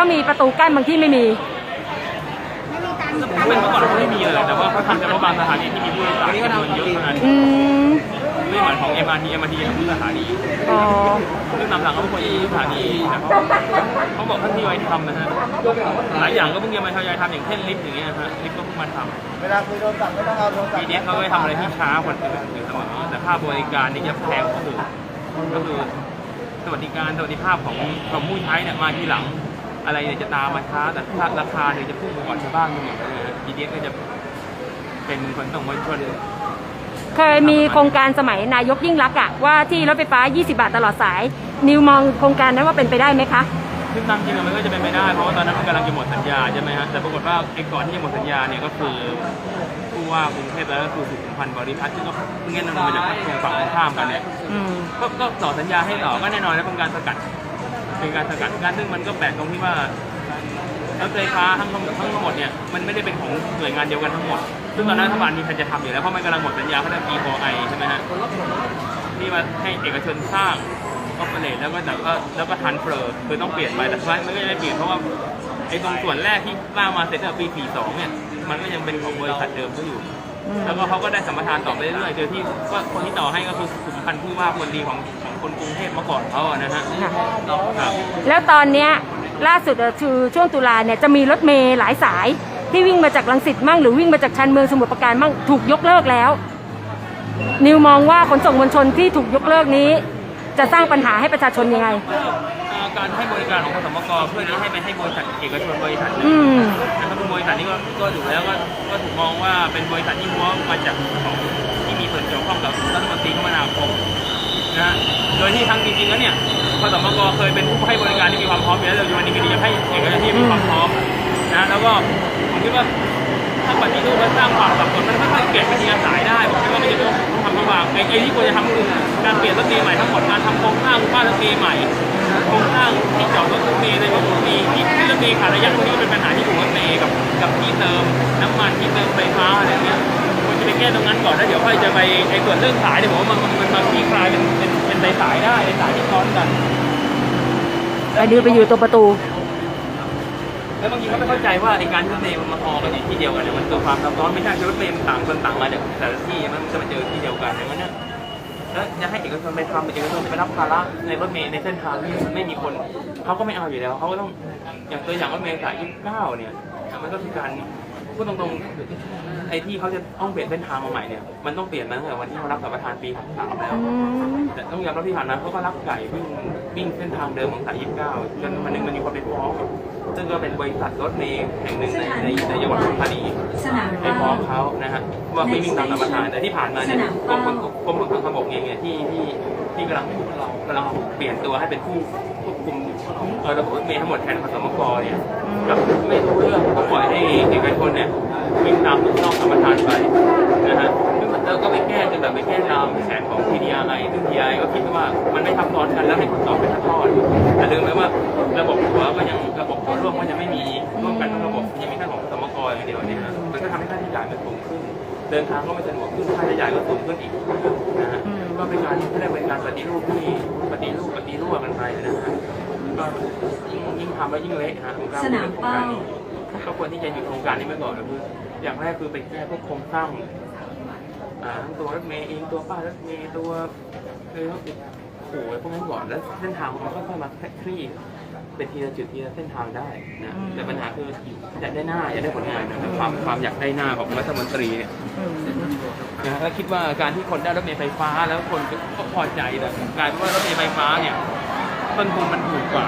ก็มีประตูกั้นบางที่ไม่มี เป็นเมื่อก่อนเขาไม่มีเลยแต่ว่าเขาทำเฉพาะบางสถานีที่มีผู้โดยสารจำนวนเยอะเท่านั้นอืม ไม่เหมือนของ MRT MRT ทำทุกสถานีอ๋อ ซึ่งนำหลังเขาเป็นคนที่สถานีแต่เขาเขาบอกท่านที่ไว้ทำนะฮะหลายอย่างก็เพิ่งจะมาทยอยทำอย่างเช่นลิฟต์อย่างเงี้ยฮะลิฟต์ก็เพิ่งมาทเวลาคุยโทรศัพท์ไม่ต้องเอาโทรำศัพทีท์นี้เขาไปทำอะไรที่ช้ากว่าอื่นอยู่เสมอแต่ค่าบริการนี่จะแพงก็คือก็คือสวัสดิการสวัสดิภาพของของผู้ใช้เนี่ยมาทีหลัง อะไรเนี่ยจะตามมาช้าแต่ถ้าราคาเนี่ยจะพุ่งไปก่อนชาวบ้านทั้งหมดเลยนะฮะทีนี้ก็จะเป็นคนต้องมาช่วยเคยมีโครงการสมัยนายกยิ่งรักษณ์อะว่าที่รถไฟฟ้า 20 บาทตลอดสาย นิวมองโครงการนั้นว่าเป็นไปได้ไหมคะ ซึ่งตามจริงอะมันก็จะเป็นไปได้เพราะว่าตอนนั้นมันกำลังจะหมดสัญญาใช่ไหมฮะแต่ปรากฏว่าไอ้ก่อนที่จะหมดสัญญาเนี่ยก็คือผู้ว่ากรุงเทพแล้วก็คือสุขุมพันธ์บริพัตรซึ่งก็เพิ่งเงี้ยนำมาจากตรงฝั่งตรงข้ามกันเนี่ยอืม ก็ก็ต่อสัญญาให้ต่อก็แน่นอนแล้วเป็นการสกัด เป็นการสกัดการซึ่งมันก็แปลกตรงที่ว่ารถไฟฟ้าทั้งทั้งทั้งหมดเนี่ยมันไม่ได้เป็นของหน่วยงานเดียวกันทั้งหมด ซึ่งตอนนั้นรัฐบาลมีแผนจะทำอยู่แล้วเพราะมันกำลังหมดสัญญาเขาเรียก E4I ใช่ไหมฮะที่มาให้เอกชนสร้างก็เปรตแล้วก็แล้วก็แล้วก็ทันเฟอร์คือต้องเปลี่ยนไปแต่ว่ามันก็ยังไม่เปลี่ยนเพราะว่าไอ้ตรงส่วนแรกที่สร้างมาเสร็จตั้งแต่ปี 42 เนี่ยมันก็ยังเป็นของบริษัทเดิมเขาอยู่ แล้วก็เขาก็ได้สัมปทานต่อไปเรื่อยๆโดยที่ก็คนที่ต่อให้ก็คือสุพันธ์ผู้ว่าคนดีของ คนกรุงเทพเมื่อก่อนเขาอะนะฮะค่ะ ครับ แล้วตอนเนี้ยล่าสุดอะคือช่วงตุลาเนี่ยจะมีรถเมล์หลายสายที่วิ่งมาจากลังสิตมั่งหรือวิ่งมาจากชันเมืองสมุทรปราการมั่งถูกยกเลิกแล้ว นิวมองว่าขนส่งมวลชนที่ถูกยกเลิกนี้ จะสร้างปัญหาให้ประชาชนยังไงเอ่อการให้บริการของขสมกเพื่อที่ให้ไปให้บริษัทเอกชนบริษัทหนึ่งอืม นะครับบริษัทนี้ก็ก็ถูกแล้วก็ก็ถูกมองว่าเป็นบริษัทที่ม้วนมาจากของที่มีส่วนเกี่ยวข้องกับรัฐมนตรีคมนาคม นะโดยที่ทั้งจริงๆแล้วเนี่ยขสมกเคยเป็นผู้ให้บริการที่มีความพร้อมอยู่แล้วแต่วันนี้ก็จะให้เอกชนที่มีความพร้อมนะแล้วก็ผมคิดว่าถ้าปฏิรูปและสร้างความสับสนมันค่อยๆเปลี่ยนวิธีการสายได้ผมคิดว่ามันจะต้องทำระหว่างไอ้ไอ้ที่ควรจะทำคือการเปลี่ยนรถเมล์ใหม่ทั้งหมดการทำโครงสร้างบ้านรถเมล์ใหม่โครงสร้างที่จอดรถเมล์ในรถเมล์ที่ที่รถเมล์ขาดระยะตรงนี้เป็นปัญหาที่ถูกรถเมล์กับกับที่เติมน้ำมันที่เติมไฟฟ้าอะไรเงี้ย ไปแก้ตรงนั้นก่อนแล้วเดี๋ยวค่อยจะไปไอ้ส่วนเรื่องสายเนี่ยผมว่ามันมันมันมาคลี่คลายเป็นเป็นเป็นสายๆได้สายที่ซ้อนกันไปดูไปอยู่ตัวประตู แล้วบางทีเขาไม่เข้าใจว่าไอ้การที่รถเมล์มันมาพอกันอยู่ที่เดียวกันเนี่ยมันเกิดความซับซ้อนไม่ใช่คือรถเมล์มันต่างคนต่างมาจากแต่ละที่มันจะมาเจอที่เดียวกันอย่างนั้นเนี่ยแล้วจะให้เอกชนไปทำเอกชนจะไปรับภาระในรถเมล์ในเส้นทางที่มันไม่มีคนเขาก็ไม่เอาอยู่แล้วเขาก็ต้องอย่างตัวอย่างรถเมล์สาย29เนี่ยมันก็คือการ พูดตรงๆไอ้ที่เขาจะต้องเปลี่ยนเส้นทางมาใหม่เนี่ยมันต้องเปลี่ยนมาตั้งแต่วันที่เขารับสัมปทานปี63แล้วอืม แต่ต้องยอมรับที่ผ่านมาเขาก็รับไก่วิ่งวิ่งเส้นทางเดิมของสาย29จนวันหนึงมันมีคนไปฟ้องซึ่งก็เป็นบริษัทรถเมล์แห่งหนึ่งในในในจังหวัดปทุมธานีสนามไปฟ้องเขานะฮะว่าไม่วิ่งตามธรรมทานแต่ที่ผ่านมาเนี่ยกรมขนกรมขนส่งทางบกเองเนี่ยที่ที่ที่กำลังกำลังเปลี่ยนตัวให้เป็นผู้ควบคุมเอ่อ ระบบรถเมล์ทั้งหมดแทนขสมกเนี่ยกับไม่รู้เรื่องก็ปล่อยให้เอกชนเนี่ยวิ่งตามนอกธรรมทานไปนะฮะซึ่งมันแล้วก็ไปแก้จนแบบไปแก้ตามแผนของ TDI ซึ่ง TDI ก็คิดว่ามันไม่ทับซ้อนกันแล้วให้คนต่อเป็นทอดๆแต่ลืมไปว่าระบบหัวก็ยังระบบหัวร่วมก็ยังไม่มีร่วมกันทั้งระบบยังมีแค่ของขสมกอย่างเดียวเนี่ยนะมันก็ทำให้ค่าใช้จ่ายมันสูงขึ้นเดินทางก็ไม่สะดวกขึ้นค่าใช้จ่ายก็สูงขึ้นอีกนะฮะก็เป็นการที่ได้เป็นการปฏิรูปที่ปฏิรูปปฏิรูปกันไปนะฮะ ก็ยิ่งยิ่งทำแล้วยิ่งเละฮะผมกล้าพูดในโครงการนี้ก็ควรที่จะหยุดโครงการนี้ไปก่อนก็คืออย่างแรกคือไปแก้พวกโครงสร้างอ่าทั้งตัวรถเมย์เองตัวป้ายรถเมย์ตัวคือโอ้โหพวกนั้นก่อนแล้วเส้นทางมันค่อยๆมาคลี่เป็นทีละจุดทีละเส้นทางได้นะแต่ปัญหาคืออยากได้หน้าอยากได้ผลงานนะความความอยากได้หน้าของรัฐมนตรีเนี่ยนะฮะแล้วคิดว่าการที่คนได้รถเมล์ไฟฟ้าแล้วคนก็พอใจแต่กลายเป็นว่ารถเมล์ไฟฟ้าเนี่ย ต้นทุนมันถูกกว่า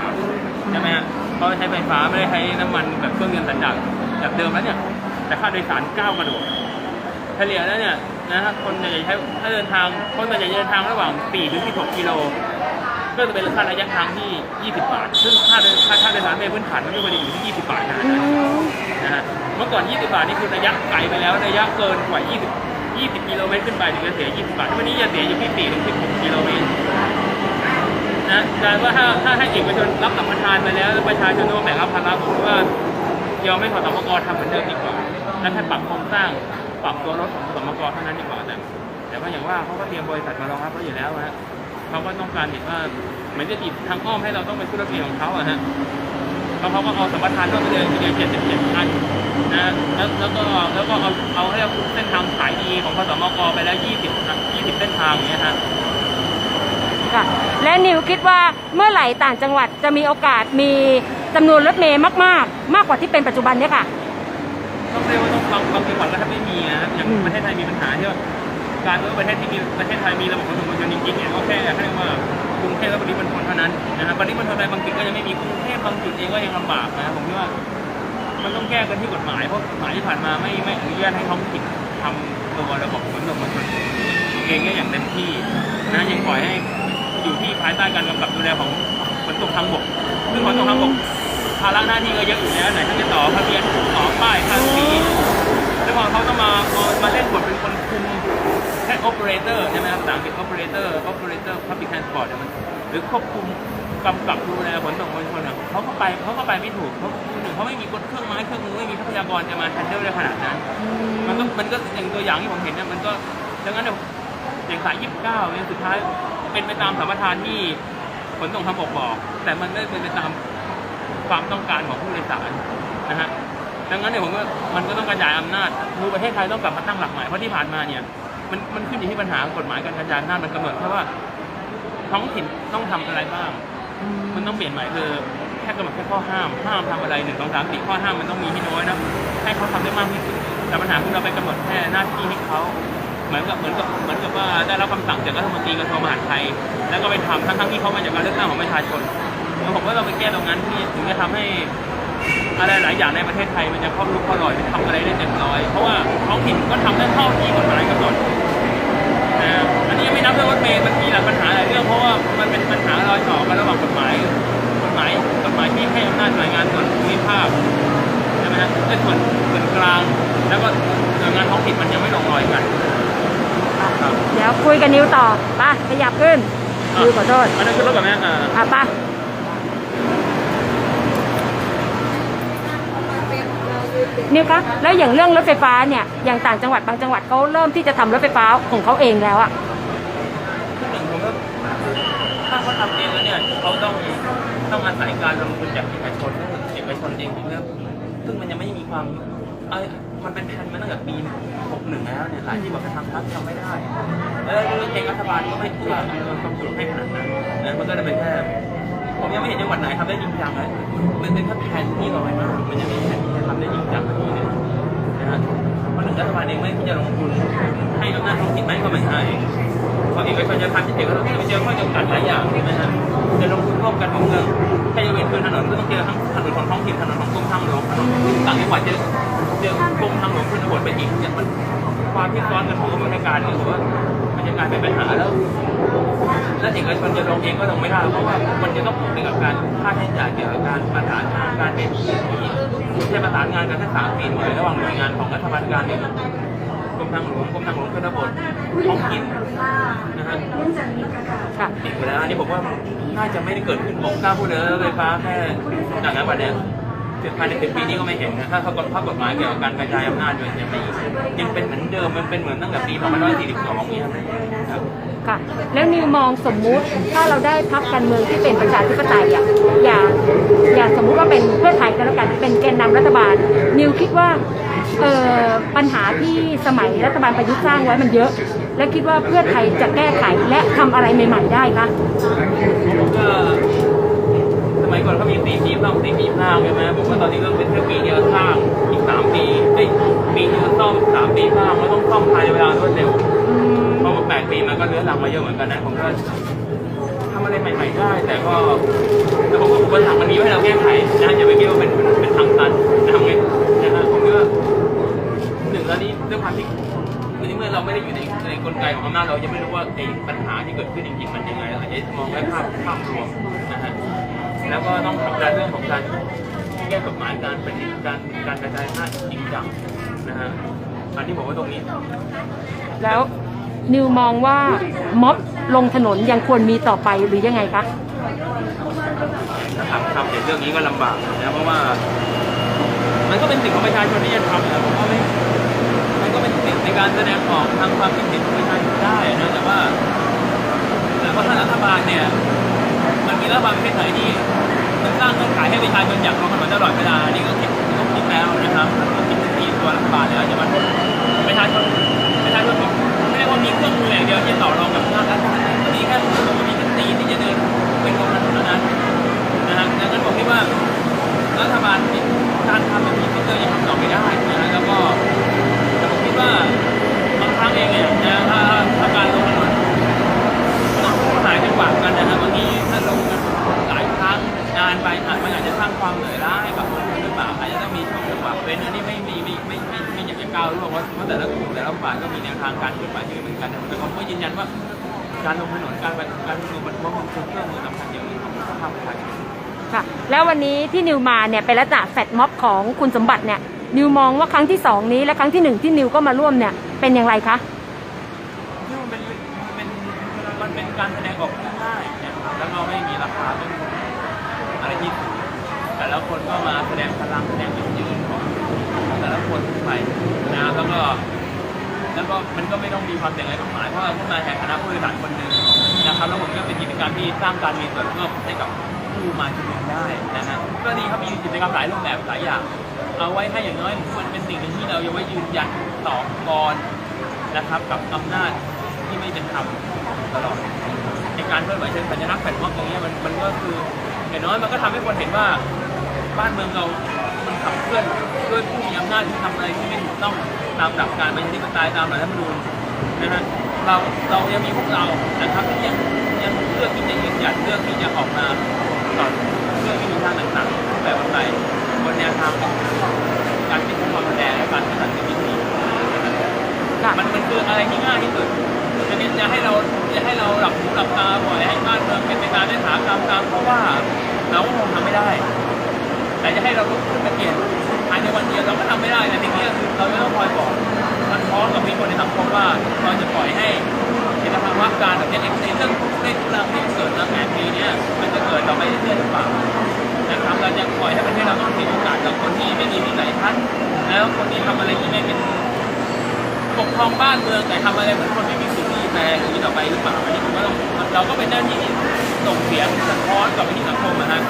ใช่ไหมฮะเพราะใช้ไฟฟ้าไม่ได้ใช้น้ำมันแบบเครื่องยนต์สันดาปแบบเดิมแล้วเนี่ย แต่ค่าโดยสารก้าวกระโดดเฉลี่ยแล้วเนี่ยนะฮะคนจะใช้ถ้าเดินทางคนจะเดินทางระหว่าง4ถึง16กิโลก็จะเป็นค่าระยะทางที่ 20 บาท ซึ่งค่าเดินค่าค่าโดยสารเมล์พื้นฐานมันไม่ควรจะอยู่ที่ 20 บาทนะนะฮะ เมื่อก่อน 20 บาทนี่คือระยะไกลไปแล้ว ระยะเกินกว่า 20 20 กิโลเมตรขึ้นไปถึงจะเสีย 20 บาทวันนี้จะเสียอยู่ที่4ถึง16กิโลเมตร นะกายว่าถ้าถ้าให้เอกชนรับสัมปทานไปแล้วแล้วประชาชนต้องแบกรับภาระผมว่ายอมให้ขอสมกทำเหมือนเดิมดีกว่า แล้วแค่ปรับโครงสร้างปรับตัวรถของสมกเท่านั้นดีกว่าแต่แต่ว่าอย่างว่าเขาก็เตรียมบริษัทมารองรับไว้อยู่แล้วฮะเขาก็ต้องการเห็นว่าเหมือนจะจีบทางอ้อมให้เราต้องไปขึ้นรถเมล์ของเขาอะฮะแล้วเขาก็เอาสัมปทานก็ไปเลยทีเดียวเจ็ดสิบเจ็ดอันนะแล้วแล้วก็แล้วก็เอาเอาให้เส้นทางขายดีของพสมกไปแล้วยี่สิบยี่สิบเส้นทางอย่างเงี้ยฮะ ค่ะ และนิวคิดว่าเมื่อไหร่ต่างจังหวัดจะมีโอกาสมีจำนวนรถเมย์มากๆ มากกว่าที่เป็นปัจจุบันเนี่ยค่ะต้องเรียกว่าต้องบางบางจังหวัดก็แทบไม่มีนะอย่างประเทศไทยมีปัญหาที่ว่าการเมื่อประเทศที่มีประเทศไทยมีระบบขนส่งมวลชนจริงๆเนี่ยก็แค่เรียกว่ากรุงเทพและปริมณฑลเท่านั้นนะครับปริมณฑลใดบางจุดก็ยังไม่มีกรุงเทพบางจุดเองก็ยังลำบากนะผมคิดว่ามันต้องแก้กันที่กฎหมายเพราะกฎหมายที่ผ่านมาไม่ไม่อนุญาตให้ท้องถิ่นทำตัวระบบขนส่งมวลชนเองเนี่ยอย่างเต็มที่นะยังปล่อยให้ อยู่ที่ภายใต้การกำกับดูแลของขนส่งทางบก ซึ่งขนส่งทางบกภาระหน้าที่ก็เยอะอยู่แล้วไหนทั้งจะต่อทะเบียนต่อป้ายภาษีแล้วพอเขาต้องมามาเล่นบทเป็นคนคุมแค่ operator ใช่ไหมครับภาษาอังกฤษ operator operator public transport เนี่ยมันหรือควบคุมกำกับดูแลขนส่งมวลชนเขาก็ไปเขาก็ไปไม่ถูกเพราะหนึ่งเขาไม่มีกฎเครื่องไม้เครื่องมือไม่มีทรัพยากรจะมาแฮนเดิลได้ขนาดนั้น มันก็มันก็อย่างตัวอย่างที่ผมเห็นเนี่ยมันก็ดังนั้นเนี่ย อย่างสายยี่สิบเก้าเนี่ยสุดท้ายเป็นไปตามสัมปทานที่ขนส่งทางบกบอก แต่มันไม่เป็นไปตามความต้องการของผู้โดยสารนะฮะดังนั้นเนี่ยผมว่ามันก็ต้องกระจายอำนาจคือประเทศไทยต้องกลับมาตั้งหลักใหม่เพราะที่ผ่านมาเนี่ยมันมันขึ้นอยู่ที่ปัญหากฎหมายการกระจายอำนาจมันกำหนดแค่ว่าท้องถิ่นต้องทำอะไรบ้าง มันต้องเปลี่ยนใหม่คือแค่กำหนดแค่ข้อห้าม ห้ามทำอะไรหนึ่งสองสามสี่ข้อห้ามมันต้องมีให้น้อยนะให้เขาทำได้มากที่สุดแต่ปัญหาคือเราไปกำหนดแค่หน้าที่ให้เขา เหมือนกับเหมือนกับเหมือนกับว่าได้รับคำสั่งจากรัฐมนตรีกระทรวงมหาดไทย แล้วก็ไปทำทั้งๆที่เขามาจากการเลือกตั้งของประชาชนแล้วผมว่าเราไปแก้ตรงนั้นที่ถึงจะทำให้อะไรหลายอย่างในประเทศไทยมันจะครอบรู้ครอบลอยทำอะไรได้เต็มร้อย เพราะว่าท้องถิ่นก็ทำได้เท่าที่กฎหมายกำหนดนะอันนี้ยังไม่นับเรื่องรถเมล์มันมีหลายปัญหาหลายเรื่องเพราะว่ามันเป็นปัญหารอยต่อกันระหว่างกฎหมายกฎหมายกฎหมายที่ให้อำนาจหน่วยงานส่วนภูมิภาคใช่ไหมฮะไอ้ส่วนส่วนกลาง แล้วก็หน่วยงานท้องถิ่นมันยังไม่ลงรอยกัน เดี๋ยวคุยกับนิวต่อไป่ะขยับขึ้นนิวขอโทษอันนั้นคือรถแบบนี้อ่าอะไป่ะนิวคะแล้วอย่างเรื่องรถไฟฟ้าเนี่ยอย่างต่างจังหวัดบางจังหวัดเขาเริ่มที่จะทำรถไฟฟ้าของเขาเองแล้วอะหนึ่งผมก็ถ้าเขาทำเองแล้วเนี่ยเขาต้องต้องอาศัยการลงทุนจากเอกชนเอกชนเองผมว่าซึ่งมันยังไม่มีความเอ้ย มันเป็นแผนมาตั้งแต่ปี61แล้วเนี่ยหลายที่บอกจะทำทักทำไม่ได้แล้วเรื่องเอรัฐบาลก็ไม่เอื้ออำนวยความสะดวกให้ขนาดนั้นนะมันก็จะเป็นแค่ผมยังไม่เห็นจังหวัดไหนทำได้จริงจังเลยมันเป็นแค่แผนที่ลอยมากมันยังไม่มีแผนที่จะทำได้จริงจังแบบนี้เลยนะฮะเพราะหนึ่งรัฐบาลเองไม่ที่จะลงทุนให้อำนาจท้องถิ่นไหมก็ไม่ให้พราะเอกชนจะทำที่เอกชนก็จะเจอข้อจำกัดหลายอย่างใช่ไหมฮะจะลงทุนร่วมกันของเมืองถ้าจะเป็นพื้นถนนก็ต้องเจอทั้งถนนของท้องถิ่นถนนของกรมทางหลวงถนนต่างจังหวัดจะ เจอกรมทางหลวงชนบทไปอีกอย่างมันความที่ซ้อนกันของกระบวนการเนี่ยผมว่ามันจะกลายเป็นปัญหาแล้วและเอกชนจะลงเองก็ลงไม่ได้เพราะว่ามันจะต้องผูกไปกับการค่าใช้จ่ายเกี่ยวกับการประสานงานการเป็นที่ใช้ประสานงานกันทั้งสามสี่หน่วยระหว่างหน่วยงานของรัฐบาลกลางเนี่ยกรมทางหลวงกรมทางหลวงชนบทท้องถิ่นนะฮะค่ะติดไปแล้วอันนี้ผมว่าน่าจะไม่ได้เกิดขึ้นผมกล้าพูดเลยไฟฟ้าแค่จากนั้นวันเนี้ ยถึงภายในสิบปีนี้ก็ไม่เห็นนะถ้าเขากฎภาพกฎหมายเกี่ยวกับการกระจายอำนาจด้วยยังไม่ยังเป็นเหมือนเดิมมันเป็นเหมือนตั้งแต่ปี2542เนี่ยครับค่ะแล้วนิวมองสมมุติถ้าเราได้พักการเมืองที่เป็นประชาธิปไตยอะอย่างอย่างสมมุติว่าเป็นเพื่อไทยก็แล้วกันเป็นแกนนำรัฐบาล นิวคิดว่าเอ่อปัญหาที่สมัยรัฐบาลประยุทธ์สร้างไว้มันเยอะ และคิดว่าเพื่อไทยจะแก้ไขและทำอะไรใหม่ๆได้คะผมก็สมัย ก่อนเขามีสี่ปีต้องสี่ปีสร้างใช่ไหมผมว่าตอนนี้ก็เป็นแค่ปีเดียวสร้างอีกสามปีเอ้ยปีเดียวซ่อมสามปีสร้างแล้วต้องซ่อมภายในเวลารวดเร็วอืมเพราะว่าแปดปีมันก็เลื้อรังมาเยอะเหมือนกันนะผมก็ทำอะไรใหม่ ๆ ได้ แต่ก็แต่ผมว่าอุปสรรคมันมีให้เราแก้ไขนะอย่าไปคิดว่าเป็นเป็นทางตันจะทำไงนะฮะผมคิดว่าหนึ่งแล้วนี่ด้วยความที่ในเมื่อเราไม่ได้อยู่ในในกลไกของอำนาจเรายังไม่รู้ว่าไอ้ปัญหาที่เกิดขึ้นจริงๆมันยังไงเราอาจจะมองได้ภาพภาพรวมนะฮะ แล้วก็ต้องทำการเรื่องของการแก้กฎหมายการเป็นการการกระจายอำนาจจริงจังนะฮะอันที่ผมว่าตรงนี้ แล้วนิวมองว่าม็อบลงถนนยังควรมีต่อไปหรือยังไงคะทำทำเห็นเรื่องนี้ก็ลำบากนะเพราะว่า มันก็เป็นสิ่งของประชาชนที่จะทำนะผมว่าไม่มันก็เป็นสิทธิในการแสดงออกทางความคิดเห็นของประชาชนได้นะแต่ว่าแต่ว่าถ้ารัฐบาลเนี่ย มันมีรัฐบาลประเทศไทยที่ในสร้างเงื่อนไขให้ประชาชนอยากลงถนนตลอดเวลาอันนี้ก็คิดต้องคิดแล้วนะครับต้องคิดถึงที่ตัวรัฐบาลแล้วจะมาประชาชนประชาชนไม่ได้ว่ามีเครื่องมืออย่างเดียวที่จะต่อรองกับภาครัฐก็มีแค่ตัวมีแค่ตีที่จะเดินเป็นลงถนนเท่านั้นนะฮะดังนั้นผมคิดว่ารัฐบาลการทำแบบนี้ก็ยังทำต่อไม่ได้นะฮะแล้วก็แต่ผมคิดว่าบางครั้งเองเนี่ยนะถ้าถ้าการ หาจังกันนะครับบางทีถ้าลงกันหลายครั้งนานไปอาจมันอาจจะสร้างความเหนื่อยล้าให้กับคนหรือเปล่าอาจจะต้องมีช่วงจังหวะเป็นอันนี้ไม่ไม่ไม่ไม่ไม่ไม่อยากจะก้าวล่วงเพราะเพราะแต่ละกลุ่มแต่ละฝ่ายก็มีแนวทางการเคลื่อนไหวที่ไม่เหมือนกันแต่ผมก็ยืนยันว่าการลงถนนการไปการลงบนท้องถนนเป็นเครื่องมือสำคัญอย่างหนึ่งของสภาพประชาชนค่ะ แล้ววันนี้ที่นิวมาเนี่ยเป็นลักษณะแฟดม็อบของคุณสมบัติเนี่ยนิวมองว่าครั้งที่สองนี้และครั้งที่หนึ่งที่นิวก็มาร่วมเนี่ยเป็นอย่างไรคะ นี่มันเป็นเป็นมันเป็นการแสดงออกที่ง่ายนะครับแล้วก็ไม่มีราคาต้นทุนอะไรที่สูงแต่ละ คนก็มาแสดงพลังแสดงจุดยืนของของแต่ละคนไปนะครับแล้วก็แล้วก็มันก็ไม่ต้องมีความเสี่ยงอะไรกฎหมายเพราะเราขึ้นมาแทนคณะผู้โดยสารคนหนึ่งนะครับแล้วผมก็เป็นกิจกรรมที่สร้างการมีส่วนร่วมให้กับผู้มาชุมนุมได้นะฮะก็ดีครับมีกิจกรรมหลายรูปแบบหลายอย่างเอาไว้ให้อย่างน้อยมันเป็นสิ่งหนึ่งที่เรายังไว้ยืนยันต่อกรนะครับกับอำนาจที่ไม่เป็นธรรมตลอดในการเคลื่อนไหวเชิงสัญลักษณ์แผ่นม็อบอย่างเงี้ยมันมันก็คืออย่างน้อยมันก็ทำให้คนเห็นว่า บ้านเมืองเรา มันขับเคลื่อนด้วยผู้มีอำนาจที่ทำอะไรที่ไม่ถูกต้องตามหลักการประชาธิปไตยตามรัฐธรรมนูญนะฮะเราเรายังมีพวกเรานะครับที่ยังยังเลือกที่จะยืนหยัดเลือกที่จะออกมาต่อเรื่องที่มีทางต่างๆแบบอะไรบนแนวทางการที่ความรุนแรงและการที่สันติวิธีมันมันคืออะไรที่ง่ายที่สุดจะนี้จะให้เราจะให้เราหลับหูหลับตาปล่อยให้บ้านเมืองเป็นไปตามได้ถามตามตามเพราะว่าเราคงทำไม่ได้ แต่จะให้เราลุกขึ้นมาเปลี่ยนภายในวันเดียวเราก็ทำไม่ได้แต่สิ่งนี้คือเราจะต้องคอยบอกมันพร้อมกับมีคนในสังคมว่าเราจะปล่อยให้เห็นภาวะการแบบนี้ในเรื่องในเรื่องที่เกิดมาแปดปีเนี้ยมันจะเกิดต่อไปเรื่อยหรือเปล่านะครับเราจะปล่อยให้ประเทศเราต้องเสีโอกาสกับคนที่ไม่มีวิสัยทัศน์แล้วคนที่ทำอะไรที่ไม่เป็นปกครองบ้านเมืองแต่ทำอะไรเหมือนคนไม่มีสิทธิ์มีแต่อย่างนี้ต่อไปหรือเปล่าอันนี้ผมก็ต้องเราก็เป็นหน้าที่ส่งเสียงสะท้อนกับไปที่สังคมนะฮะ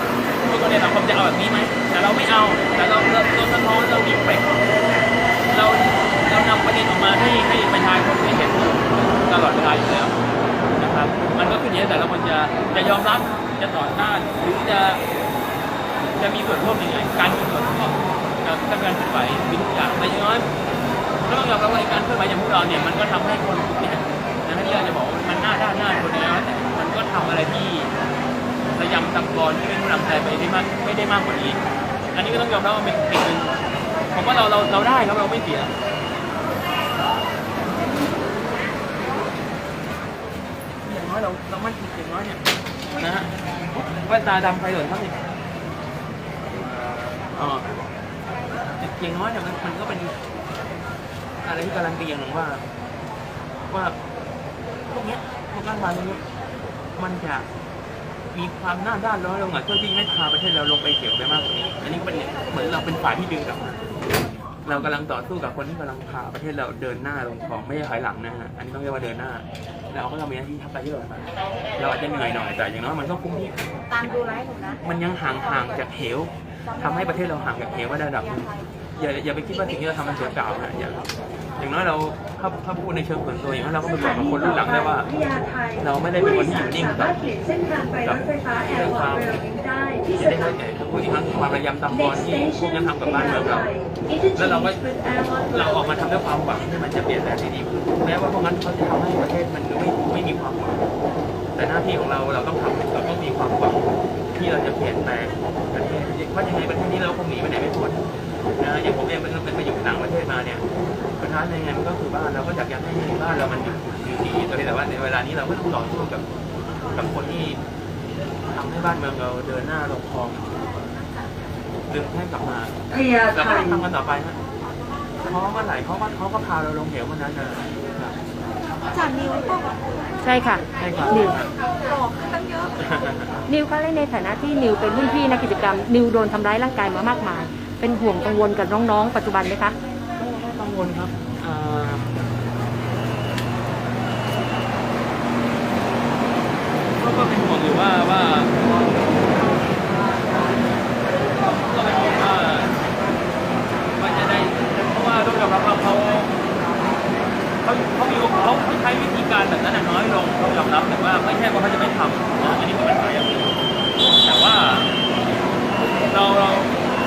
ทุกคนในสังคมจะเอาแบบนี้ไหมแต่เราไม่เอา แต่เราเราเราสะท้อนเรามีไปเราเรานำประเด็นออกมาให้ให้ประชาชนได้เห็นตลอดเวลาอยู่แล้วนะครับ มันก็ขึ้นอยู่กับแต่ละคนจะจะยอมรับจะต่อต้านหรือจะจะมีส่วนร่วมยังไงการมีส่วนร่วมกับการเคลื่อนไหวมีทุกอย่างแต่ย่างน้อยก็ต้องยอมรับว่าการเคลื่อนไหวอย่างพวกเราเนี่ยมันก็ทำให้คนกลุ่มเนี้นะที่เราจะบอกว่ามันหน้าด้านหน้าคนเดียวแต่มันก็ทำอะไรที่ ระยำตำกรที่ไม่รู้นำใจไปได้มากไม่ได้มากกว่านี้ อันนี้ก็ต้องยอมรับว่าเป็นสิ่งหนึ่งผมว่าเราเราเราได้ครับเราไม่เสียอย่างน้อยเราเรามันอย่างน้อยเนี่ยนะฮะแว่นตาดำไฟหล่นครับนี่ยอ๋ออย่างน้อยเนี่ยมันมันก็เป็นอะไรที่การันตีอย่างหนึ่งว่า ว่าพวกเนี้ยพวกรัฐบาลพวกเนี้มันจะ มีความหน้าด้านน้อยลงอะเพื่อที่ไม่พาประเทศเราลงไปเขียวไปมากกว่านี้ อันนี้เป็นเหมือนเราเป็นฝ่ายที่ดึงกลับมาเรากำลังต่อสู้กับคนที่กำลังพาประเทศเราเดินหน้าลงของไม่ใช่ถอยหลังนะฮะ อันนี้ต้องเรียกว่าเดินหน้า เราก็ทำมีหน้าที่ทำไปที่เราไปเราอาจจะเหนื่อยหน่อยแต่อย่างน้อยมันก็คุ้มที่ตามดูไลฟ์หนูนะ มันยังห่างห่างจากเหวทำให้ประเทศเราห่างจากเหวมาระดับหนึ่ง อย่าอย่าไปคิดว่าสิ่งที่เราทำมันเสียเปล่านะอย่าอย่างน้อยเราถ้าถ้าพูดในเชิงส่วนตัวอย่างนั้นเราก็ไปบอกกับคนรุ่นหลังได้ว่า เราไม่ได้เป็นคนที่อยู่นิ่งกับกับเรื่องความจะได้เข้าใจพูดอีกครั้งความระยำตำบอลที่พวกนั้นทำกับบ้านเมืองเราแล้วเราก็เราออกมาทำด้วยความหวังที่มันจะเปลี่ยนแปลงดีขึ้นแม้ว่าพวกนั้นเขาจะทำให้ประเทศมันไม่ไม่มีความหวังแต่หน้าที่ของเราเราต้องทำเราต้องมีความหวังที่เราจะเปลี่ยนแปลงประเทศเพรายังไงประเทศนี้เราคงหนีไปไหนไม่พ้น นะอย่างผมเองเป็นเป็นไปอยู่ต่างประเทศมาเนี่ยปัญหาในไงมันก็คือบ้านเราก็อยากอยากให้บ้านเรามันอยู่อยู่ดีแต่ว่าในเวลานี้เราก็ต้องต่อสู้กับกับคนที่ทำให้บ้านเมืองเราเดินหน้าลงคลองดึงให้กลับมาพยาเราไทก็ยต้องทำกันต่อไปนะเพราะเมื่อไหร่เขาก็เขาก็พาเราลงเหววันนั้นนะจากนิวก็บอกใช่ค่ะใช่ครับนิวบอกขึ้นตั้งเยอะนิวคะและในฐานะที่นิวเป็นรุ่นพี่นักกิจกรรม นิวโดนทำร้ายร่างกายมามากมาย เป็นห่วงกังวลกับน้องๆ ปัจจุบันไหมคะก็กังวลครับอ่าก็ก็เป็นห่วงอยู่ว่าว่าว่าจะได้เพราะว่าต้ยอมรัาเเขาเขาเขาเขาใช้วิธีการแบบนั้นน้อยลงเขายอมรับแต่ว่าไม่ใช่ว่าเขาจะไม่ทำอันนี้คือปัญหาอย่างหนึ่งแต่ว่าเราเรา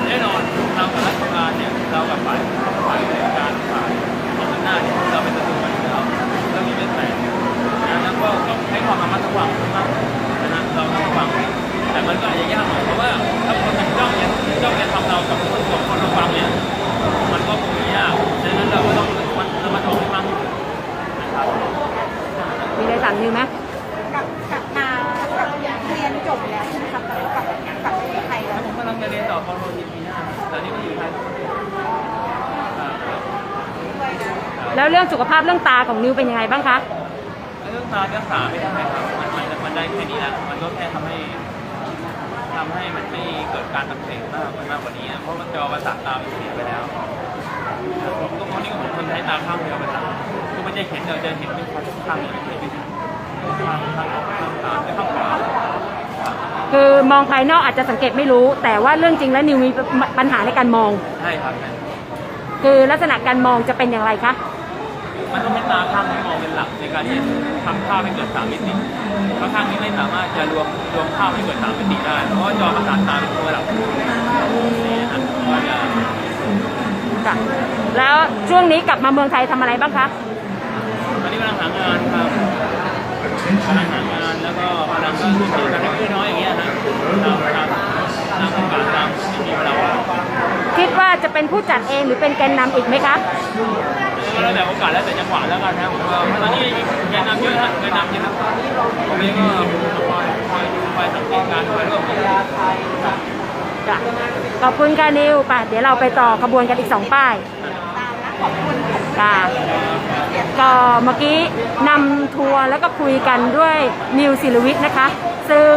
แน่นอน เรากับรัฐบาลเนี่ยเรากับฝ่ายฝ่ายบริการฝ่ายของอำนาจเนี่ยเราเป็นศัตรูกันอยู่แล้วเรื่องนี้ไม่แปลกนะแล้วก็ต้องให้ความระมัดระวังมากนะฮะเราต้องระวังแต่มันก็อาจจะยากหน่อยเพราะว่าถ้าคนจ้องเนี่ยจ้องจะทำเรากับคนสองคนระวังเนี่ยมันก็คงยากดังนั้นเราก็ต้องระมัดระวังมากที่สุดนะครับมีอะไรสั่งยืมไหม แล้วเรื่องสุขภาพเรื่องตาของนิวเป็นยังไงบ้างคะเรื่องตารักษาไม่ได้ครับมันมันมันได้แค่นี้แหละมันก็แค่ทำให้ทำให้มันไม่เกิดการอักเสบมากมากกว่านี้อะเพราะว่าจอประสาทตามันเสียไปแล้วผมก็คนนี้ก็ผมคนใช้ตาข้างเดียวประสาทคือมันจะเห็นเราจะเห็นเป็นข้างเดียวเห็นเป็นข้างข้างข้างตาไม่ข้างขวาคือมองภายนอกอาจจะสังเกตไม่รู้ แต่ว่าเรื่องจริงแล้วนิวมีปัญหาในการมองใช่ครับใช่คือลักษณะการมองจะเป็นอย่างไรคะ มันต้องเป็นตาข้างที่มองเป็นหลักในการที่จะทำภาพให้เกิดสามมิติเพราะข้างนี้ไม่สามารถจะรวมรวมภาพให้เกิดสามมิติได้ เพราะว่าจอประสาทตาเป็นตัวหลักนี่นะครับก็จะค่ะแล้วช่วงนี้กลับมาเมืองไทยทำอะไรบ้างคะตอนนี้กำลังหางานครับกำลังหางานแล้วก็กำลังก็ทุ่มเทกันเล็กๆน้อยๆอย่างเงี้ยนะตามตามตามโอกาสตามที่มีเวลาว่างคิดว่าจะเป็นผู้จัดเองหรือเป็นแกนนำอีกไหมคะ ก็แล้วแต่โอกาสแล้วแต่จังหวะแล้วกันนะผมว่าตอนนี้แกนนำเยอะนะแกนนำเยอะนะผมเองก็คอยคอยดูคอยสังเกตการณ์คอยร่วมมือจ้ะขอบคุณค่ะนิวป่ะเดี๋ยวเราไปต่อขบวนกันอีกสองป้ายขอบคุณค่ะก็เมื่อกี้นำทัวร์แล้วก็คุยกันด้วยนิวศิลวิทย์นะคะ ซึ่ง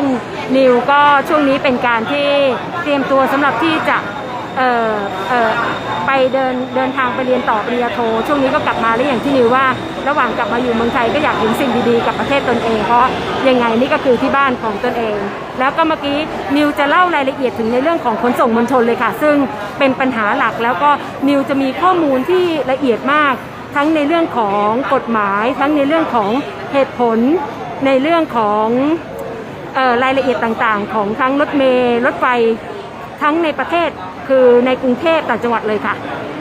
นิวก็ช่วงนี้เป็นการที่เตรียมตัวสำหรับที่จะ เอ่อเอ่อไปเดินเดินทางไปเรียนต่อปริญญาโท ช่วงนี้ก็กลับมาแล้วอย่างที่นิวว่า ระหว่างกลับมาอยู่เมืองไทยก็อยากเห็นสิ่งดีๆกับประเทศตนเอง เพราะยังไงนี่ก็คือที่บ้านของตนเอง แล้วก็เมื่อกี้นิวจะเล่ารายละเอียดถึงในเรื่องของขนส่งมวลชนเลยค่ะ ซึ่งเป็นปัญหาหลักแล้วก็นิวจะมีข้อมูลที่ละเอียดมาก ทั้งในเรื่องของกฎหมาย ทั้งในเรื่องของเหตุผลในเรื่องของออรายละเอียดต่างๆ ของทั้งรถเมล์รถไฟทั้งในประเทศ คือในกรุงเทพต่างจังหวัดเลยค่ะ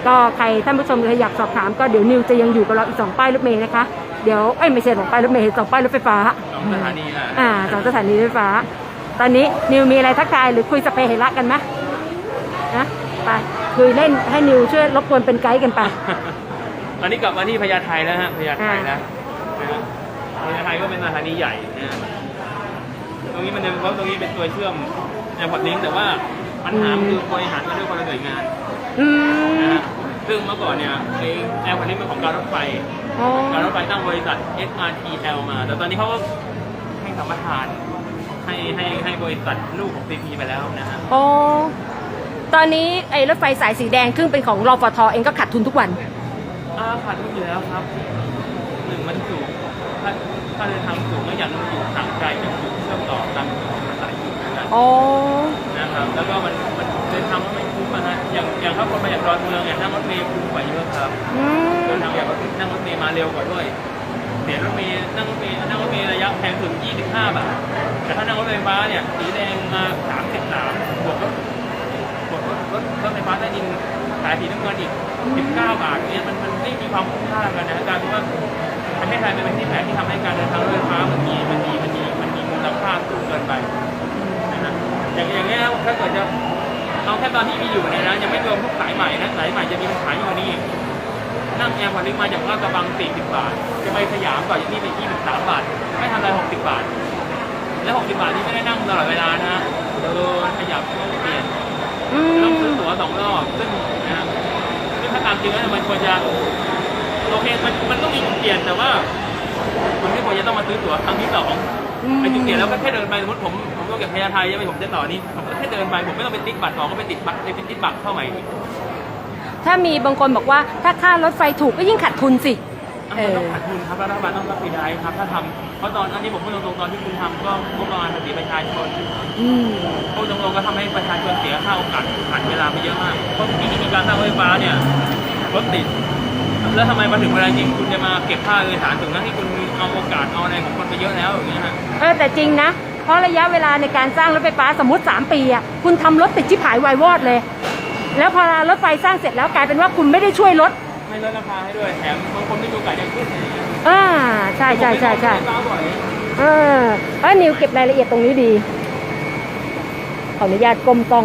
ก็ใครท่านผู้ชมใครอยากสอบถามก็เดี๋ยวนิวจะยังอยู่กับเราอีกสองป้ายรถเมล์นะคะเดี๋ยวเอ้ยไม่ใช่สองป้ายรถเมล์สองป้ายรถไฟฟ้าสองสถานีอะอ่าสองสถานีรถไฟฟ้า ตอนนี้นิวมีอะไรทักทายหรือคุยสเปรย์เหระกันไหมนะไปคุยเล่นให้นิวช่วยรบกวนเป็นไกด์กันไปตอนนี้กลับมาที่พญาไทแล้วฮะพญาไทแล้วนะฮะพญาไทก็เป็นสถานีใหญ่นะฮะตรงนี้มันจะเพราะตรงนี้เป็นตัวเชื่อมแอร์พอร์ตลิงแต่ว่า ปัญหามันคือบริหารมาด้วยคนละหน่วยงานอืมนะฮะซึ่งเมื่อก่อนเนี่ยไอ้แอร์พอร์ตลิงเป็นของการรถไฟ อ๋อ การรถไฟตั้งบริษัท SRTL มา แต่ตอนนี้เขาก็ให้สัมปทานให้ให้ให้บริษัทลูกของ CP ไปแล้วนะฮะ อ๋อ ตอนนี้ไอ้รถไฟสายสีแดงซึ่งเป็นของรอฟทเองก็ขาดทุนทุกวัน อ่าขาดทุนอยู่แล้วครับหนึ่งมันสูงถ้าถ้าเดินทางสูงแล้วอย่างหนึงมันอยู่ห่างไกลจากจุดเชื่อมต่อตามสายอยู่นะอ๋อนะ ครับแล้วก็มันมันเดินทางไม่คุ้มอะฮะอย่างอย่างถ้าคนมาจากดอนเมืองเนี่ยนั่งรถเมล์คุ้มกว่าเยอะครับอืมเดินทางแบบนั่งรถเมล์มาเร็วกว่าด้วยเสียรถเมล์นั่งรถเมล์นั่งรถเมล์ระยะแพงสุด25 บาท แต่ถ้านั่งรถไฟฟ้าเนี่ยสีแดงมา33บวกรถบวกรถรถรถไฟฟ้าใต้ดินสายสีน้ำเงินอีก 19 บาทเนี่ยมันมันไม่มีความคุ้มค่ากันนะการที่ว่าประเทศไทยเป็นประเทศแรกที่ทำให้การเดินทางรถไฟฟ้ามันมีมันมีมันมีมันมีมูลค่าสูงเกินไปนะฮะ อย่างอย่างเงี้ยถ้าเกิดจะเอาแค่ตอนที่มีอยู่เนี่ยนะยังไม่รวมพวกสายใหม่นะสายใหม่จะมีปัญหาอยู่กว่านี้นั่งแอร์พอร์ตลิงก์มาจากลาดกระบัง 40 บาท จะไปสยามก่อนที่นี่เป็น23 บาท ไม่ทำอะไร 60 บาท แล้ว 60 บาทนี่ไม่ได้นั่งตลอดเวลานะเดินขยับเปลี่ยนต้องซื้อตั๋วสองรอบซึ่งนะซึ่งถ้าตามจริงแล้วมันควรจะโอเคมันมันต้องมีเปลี่ยนแต่ว่าคุณไม่ควรจะต้องมาซื้อตั๋วครั้งที่สอง ไอ้จุดเปลี่ยนแล้วก็แค่เดินไปสมมติผมผมต้องเก็บพยาไทยใช่ไหมผมจะต่อนี่ผมก็แค่เดินไปผมไม่ต้องไปติ๊กบัตรต่อก็ไปติดบัตรไปติดบัตรเข้าใหม่อีกถ้ามีบางคนบอกว่าถ้าค่ารถไฟถูกก็ยิ่งขาดทุนสิเอมันอต้องขาดทุนครับรัฐบาลต้องรับผิดได้ครับ ถ้าทำเพราะตอนอันนี้ผมพูดตรงๆตอนที่คุณทำก็งบประมาณภาษีประชาชนอืมพูดตรงๆก็ทำให้ประชาชนเสียค่าโอกาสผ่านเวลาไปเยอะมากเพราะที่มีการสร้างรถไฟฟ้าเนี่ยรถติดแล้วทำไมมาถึงเวลาจริงคุณจะมาเก็บค่าโดยสารถึงนั้นที่คุณ เอาโอกาสเอาอะไรของคนไปเยอะแล้วอย่างเงี้ยฮะเออแต่จริงนะ เพราะระยะเวลาในการสร้างรถไฟฟ้าสมมติ 3 ปีอะคุณทำรถติดชิบหายวายวอดเลย แล้วพอรถไฟสร้างเสร็จแล้วกลายเป็นว่าคุณไม่ได้ช่วยรถไม่ลดราคาให้ด้วยแถมบางคนไม่มีโอกาสจะขึ้นอย่างเงี้ยอ่าใช่ใช่ใช่ใช่ ผมไม่บอกเลยเออเออนิวเก็บรายละเอียดตรงนี้ดี ขออนุญาตก้มกล้อง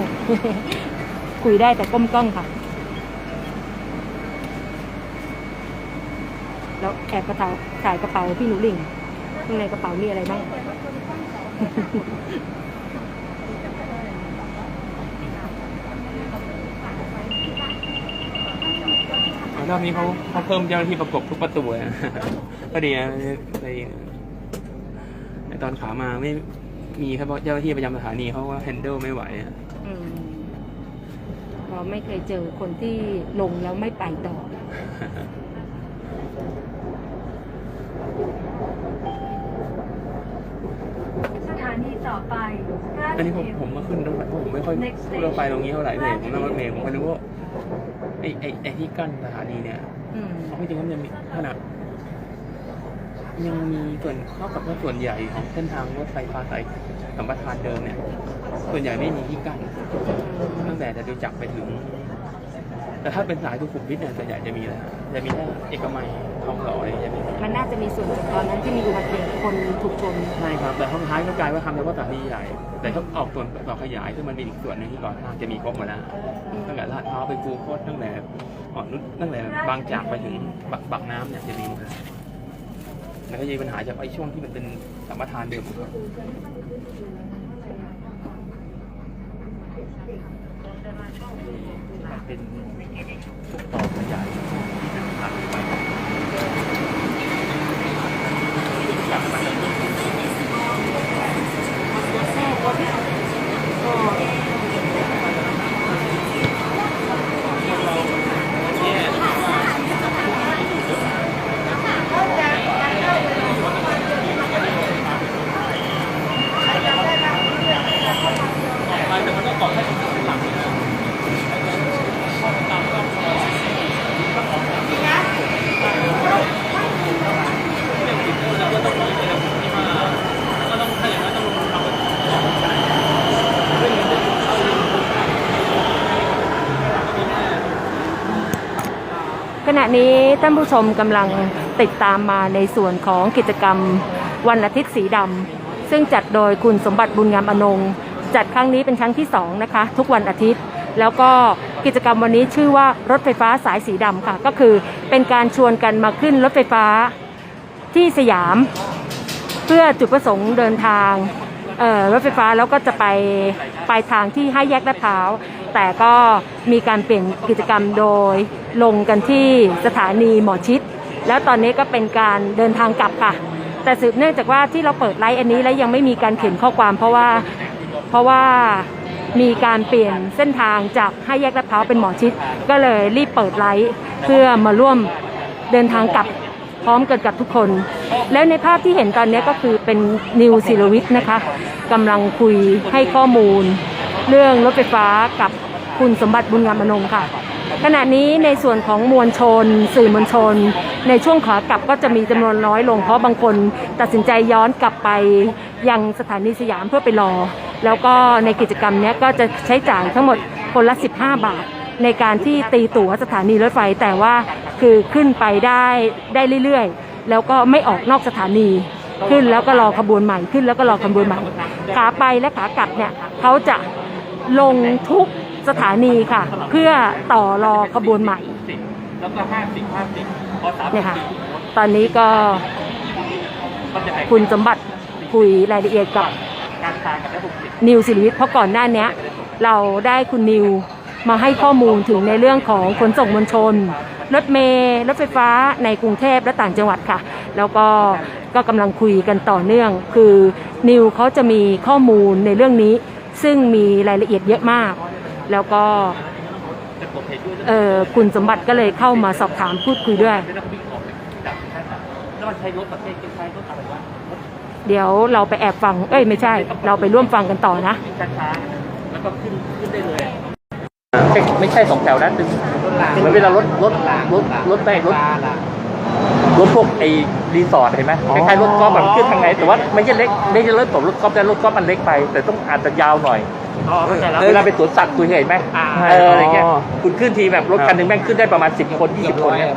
คุยได้แต่ก้มกล้องค่ะ แล้วแอบกระเป๋าถ่ายกระเป๋าพี่หนูหลิงข้างในกระเป๋ามีอะไรบ้าง รอบนี้เขาเขาเพิ่มเจ้าหน้าที่ประกบทุกประตูเลยพอดีนะในในตอนขามาไม่มีครับเพราะเจ้าหน้าที่ประจำสถานีเขาว่าแฮนเดิลไม่ไหวอะอืมเราไม่เคยเจอคนที่ลงแล้วไม่ไปต่อ สถานีต่ อไปราชอันนี้ผมวิวผมมาขึ้นรถไฟผมไม่ค่อย Next ขึ้นรถไฟตรงนี้เท่าไหร่เลยผมนั่งรถเมล์ผมก็นึกว่าไอ้ไอ้ไอ้ที่กั้นสถานีเนี่ยอืมเขาไม่จริงมันยังมีขนาดยังมีส่วนเท่ากับว่าส่วนใหญ่ของเส้นทางรถไฟฟ้าสายสัมปทานเดิมเนี่ย ส่วนใหญ่ไม่มีที่กั้นตั้งแต่จะดูจักรไปถึง แต่ถ้าเป็นสายสุขุมวิทเนี่ยส่วนใหญ่จะมีแล้วจะมีแค่เอกมัย ทองหล่ออะไรอย่างเงี้ยจะมีมันน่าจะมีส่วนจากตอนนั้นที่มีอุบัติเหตุคนถูกชนใช่ครับ แต่ท้ท้ายก็กลายว่าทำเฉพาะสถานีใหญ่ แต่ถ้าออกส่วนต่อขยายซึ่งมันมีอีกส่วนหนึงที่ก่อนหน้าจะมีครบหมดแล้วตั้งแต่ลาดพร้าวไปกูโคตรตั้งแต่อ่อนนุชตั้งแต่บางจากไปถึงบักบักน้ำเนี่ยจะมีหมดแล้วแล้วก็ยังมีปัญหาจากไอ้ช่วงที่มันเป็นสัมปทานเดิมเป็นพวกต่อขยายที่เป็นทางไป ข ณะนี้ท่านผู้ชมกำลังติดตามมาในส่วนของกิจกรรมวันอาทิตย์สีดำซึ่งจัดโดยคุณสมบัติบุญงามอนงจัดครั้งนี้เป็นครั้งที่สองนะคะ ทุกวันอาทิตย์ แล้วก็กิจกรรมวันนี้ชื่อว่ารถไฟฟ้าสายสีดำค่ะ ก็คือเป็นการชวนกันมาขึ้นรถไฟฟ้าที่สยาม เพื่อจุดประสงค์เดินทางเอ่อรถไฟฟ้าแล้วก็จะไปปลายทางที่ห้าแยกลาดพร้าว แต่ก็มีการเปลี่ยนกิจกรรมโดยลงกันที่สถานีหมอชิด แล้วตอนนี้ก็เป็นการเดินทางกลับค่ะ แต่สืบเนื่องจากว่าที่เราเปิดไลฟ์อันนี้แล้วยังไม่มีการเขียนข้อความเพราะว่าเพราะว่ามีการเปลี่ยนเส้นทางจากให้แยกลาดพร้าวเป็นหมอชิด ก็เลยรีบเปิดไลฟ์เพื่อมาร่วมเดินทางกลับพร้อมกันกับทุกคน แล้วในภาพที่เห็นตอนนี้ก็คือเป็นนิวศิรวิทย์นะคะกำลังคุยให้ข้อมูล เรื่องรถไฟฟ้ากับคุณสมบัติบุญงามอนงค่ะ ขณะนี้ในส่วนของมวลชน สื่อมวลชน ในช่วงขากลับก็จะมีจำนวนน้อยลงเพราะบางคนตัดสินใจย้อนกลับไปยังสถานีสยามเพื่อไปรอ แล้วก็ในกิจกรรมนี้ก็จะใช้จ่ายทั้งหมดคนละ 15 บาท ในการที่ตีตั๋วสถานีรถไฟแต่ว่าคือขึ้นไปได้ได้เรื่อยๆ แล้วก็ไม่ออกนอกสถานีขึ้นแล้วก็รอขบวนใหม่ขึ้นแล้วก็รอขบวนใหม่ขาไปและขากลับเนี่ยเขาจะ ลงทุกสถานีค่ะ เพื่อต่อรอขบวนใหม่แล้วก็ห้าสิบห้าสิบพอสามเนี่ยค่ะ ตอนนี้ก็คุณสมบัติคุยรายละเอียดกับการทางกับได้หกสิบนิวสิริวิทย์เพราะก่อนหน้าเนี้ยเราได้คุณนิวมาให้ข้อมูลถึงในเรื่องของขนส่งมวลชน รถเมล์รถไฟฟ้าในกรุงเทพและต่างจังหวัดค่ะ แล้วก็ก็กำลังคุยกันต่อเนื่อง คือนิวเขาจะมีข้อมูลในเรื่องนี้ ซึ่งมีรายละเอียดเยอะมาก แล้วก็เออคุณสมบัติก็เลยเข้ามาสอบถามพูดคุยด้วย เดี๋ยวเราไปแอบฟัง เอ้ยไม่ใช่ เราไปร่วมฟังกันต่อนะแล้วก็ขึ้นขึ้นได้เลยไม่ใช่สองแถวนะเป็นเหมือนเวลารถรถรถรถแป้งรถ รถพวกไอ้รีสอร์ทเห็นไหมคล้ายๆรถกอล์ฟแบบขึ้นทางไหนแต่ว่าไม่ใช่เล็กไม่ใช่รถผมรถกอล์ฟแต่รถกอล์ฟมันเล็กไป แต่ต้องอาจจะยาวหน่อยเวลาไปสวนสัตว์คุณเห็นไหมเอออะไรเงี้ยคุณขึ้นทีแบบรถคันหนึ่งแม่งขึ้นได้ประมาณสิบคนยี่สิบคนเนี่ย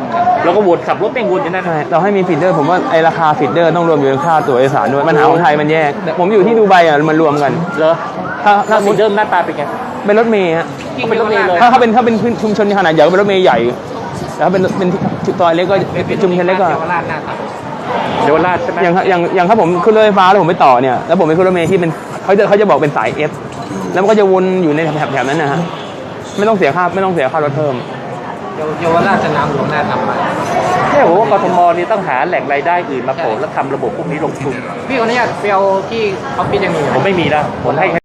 แล้วก็วนขับรถแม่งวนอยู่นั่นใช่เราให้มีฟีดเดอร์ผมว่าไอราคาฟีดเดอร์ต้องรวมอยู่ในค่าตั๋วโดยสารด้วยปัญหาของไทยมันแยกผมอยู่ที่ดูไบอะมันรวมกันเหรอถ้าถ้าถ้าคุณเริ่มหน้าตาเป็นไงเป็นรถเมย์ฮะเป็นรถเมล์เลยถ้าเขาเป็นถ้าเป็นพื้นชุมชนขนาดใหญ่ก็เป็นรถเมย์ใหญ่แต่ ถ้าเป็นเป็นซอยเล็กก็ชุมชนเล็กก็เยาวราชหน้าตัดเยาวราชใช่ไหมอย่างอย่างอย่างถ้าผมขึ้นรถไฟฟ้าแล้วผมไปต่อเนี่ยแล้วผมไปขึ้นรถเมล์ที่เป็นเขาจะเขาจะบอกเป็นสายเอฟแล้วมันก็จะวนอยู่ในแถบแถบนั้นนะฮะไม่ต้องเสียค่าไม่ต้องเสียค่ารถเพิ่มเยาวราชสนามหลวงน่าทำไปเนี่ยผมว่ากทมนี่ต้องหาแหล่งรายได้อื่นมาโผล่แล้วทำระบบพวกนี้ลงทุนพี่ขออนุญาตไปเอาที่ออฟฟิศยังมีอยู่ผมไม่มีแล้วผมให้